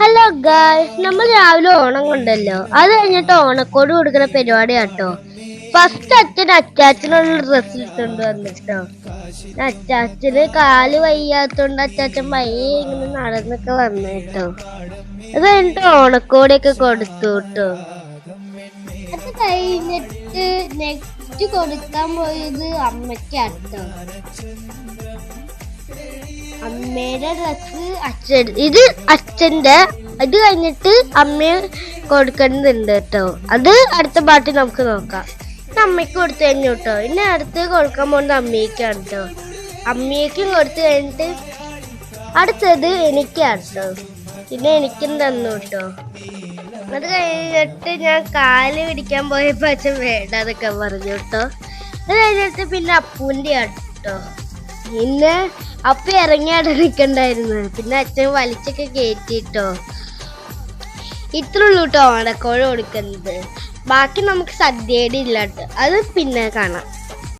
Hello guys നമ്മൾ രാവിലെ ഓണം കൊണ്ടല്ലോ. അത് കഴിഞ്ഞിട്ട് ഓണക്കോട് കൊടുക്കുന്ന പരിപാടി കേട്ടോ ഫസ്റ്റ് അച്ഛൻ അച്ചാച്ചനുള്ള ഡ്രസ്സ് ഇട്ടുണ്ട് വന്നിട്ടോ. അച്ചാച്ചന് കാൽ വയ്യാത്തോണ്ട് അച്ചാച്ചൻ പയ്യെ ഇങ്ങനെ നടന്നൊക്കെ വന്നു കേട്ടോ അത് കഴിഞ്ഞിട്ട് ഓണക്കോടിയൊക്കെ കൊടുത്തു കേട്ടോ അത് കഴിഞ്ഞിട്ട് നെക്സ്റ്റ് കൊടുക്കാൻ പോയത് അമ്മയ്ക്കാട്ടോ. അമ്മയുടെ ഡ്രസ് അച്ഛൻ. ഇത് അച്ഛന്റെ അത് കഴിഞ്ഞിട്ട് അമ്മയെ കൊടുക്കേണ്ടതുണ്ട് കേട്ടോ. അത് അടുത്ത പാട്ട് നമുക്ക് നോക്കാം. ഇത് അമ്മയ്ക്ക് കൊടുത്തു കഴിഞ്ഞു കേട്ടോ. ഇനി അടുത്ത് കൊടുക്കാൻ പോകുന്നത് അമ്മയ്ക്കാണ് കേട്ടോ. അമ്മയ്ക്കും കൊടുത്തു കഴിഞ്ഞിട്ട് അടുത്തത് എനിക്കാണ് കേട്ടോ. പിന്നെ എനിക്കും തന്നു കേട്ടോ. അത് കഴിഞ്ഞിട്ട് ഞാൻ കാൽ പിടിക്കാൻ പോയപ്പോൾ അച്ഛൻ വേണ്ടാന്നൊക്കെ പറഞ്ഞു കേട്ടോ. അത് കഴിഞ്ഞിട്ട് പിന്നെ അപ്പൂന്റെ കേട്ടോ. പിന്നെ അപ്പ ഇറങ്ങിയാടെ നിൽക്കണ്ടായിരുന്നു പിന്നെ അച്ഛൻ വലിച്ചൊക്കെ കേറ്റിട്ടോ. ഇത്ര ഉള്ളൂ കേട്ടോ ഓണക്കോഴ കൊടുക്കുന്നത്. ബാക്കി നമുക്ക് സദ്യയുടെ ഇല്ല അത് പിന്നെ കാണാം.